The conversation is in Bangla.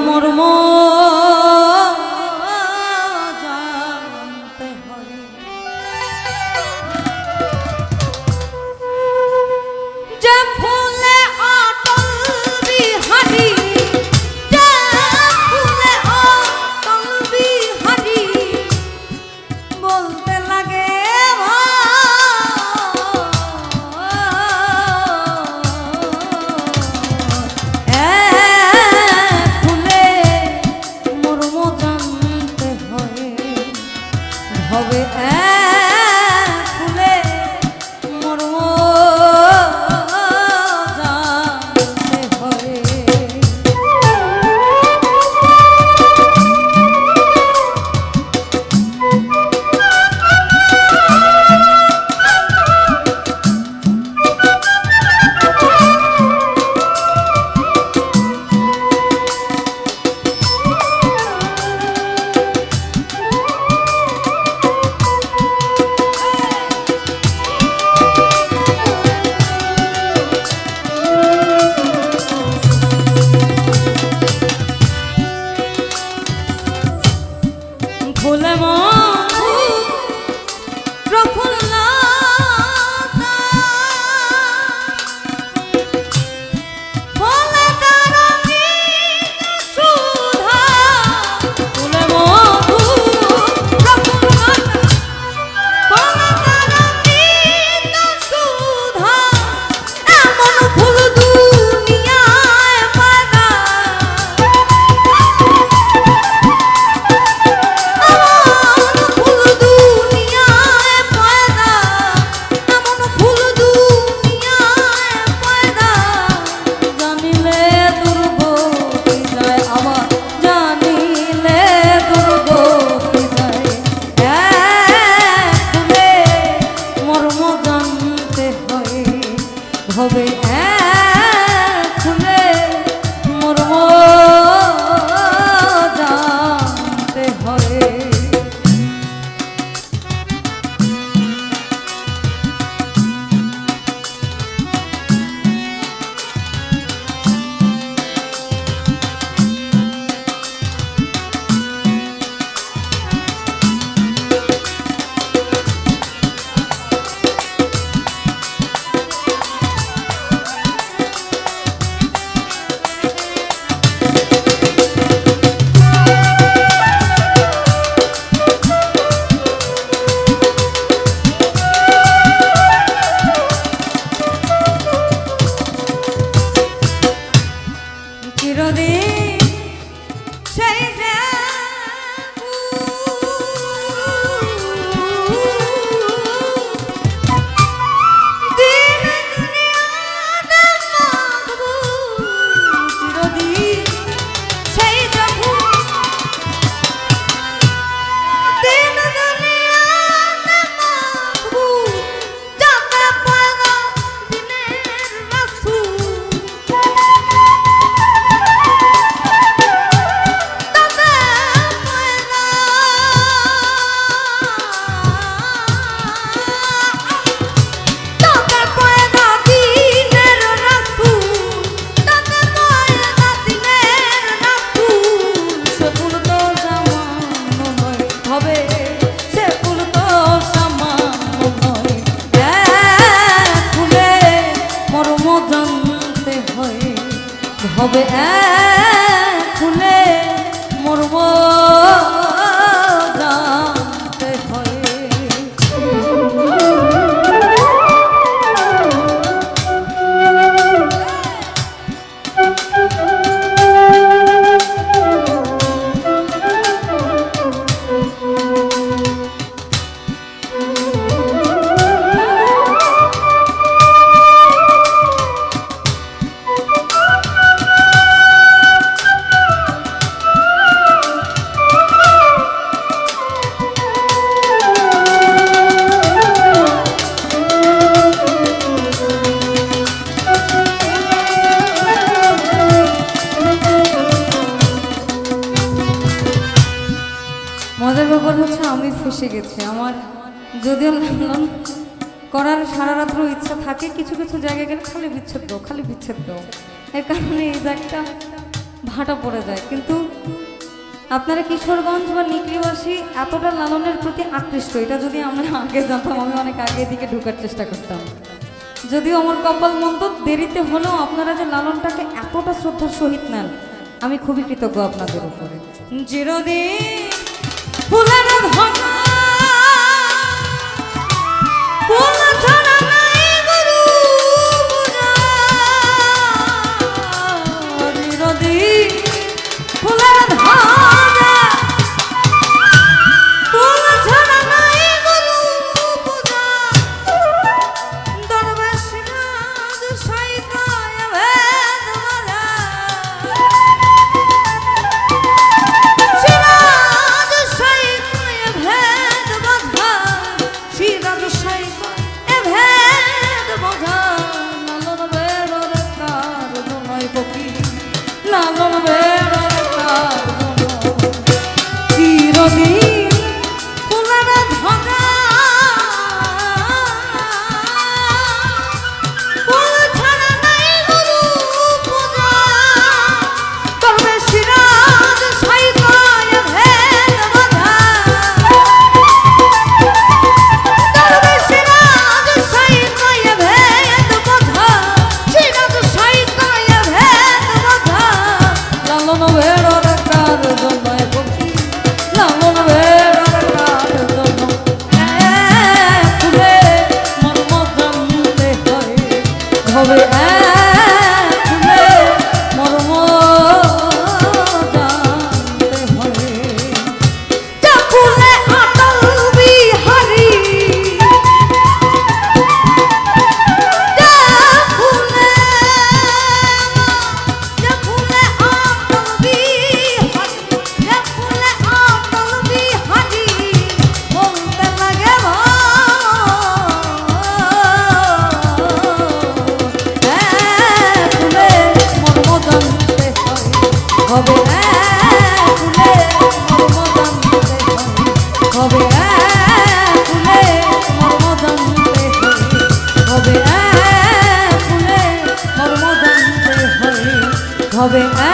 মর্ম ফুলমা হবে এক আমার যদিও লালন করার সারা রাত্র ইচ্ছা থাকে, কিছু কিছু জায়গায় গেলে খালি বিচ্ছেদ দাও খালি বিচ্ছেদ দাও এর কারণে এই জায়গাটা ভাটা পড়ে যায়। কিন্তু আপনারা কিশোরগঞ্জ বা নিকলিবাসী এতটা লালনের প্রতি আকৃষ্ট, এটা যদি আমরা আগে জানতাম, আমি অনেক আগে দিকে ঢোকার চেষ্টা করতাম। যদিও আমার কপাল মন্দ, দেরিতে হলেও আপনারা যে লালনটাকে এতটা শ্রদ্ধার সহিত নেন, আমি খুবই কৃতজ্ঞ আপনাদের উপরে। চিরদিন ফুলের ধরা হবে। ফুলে হবে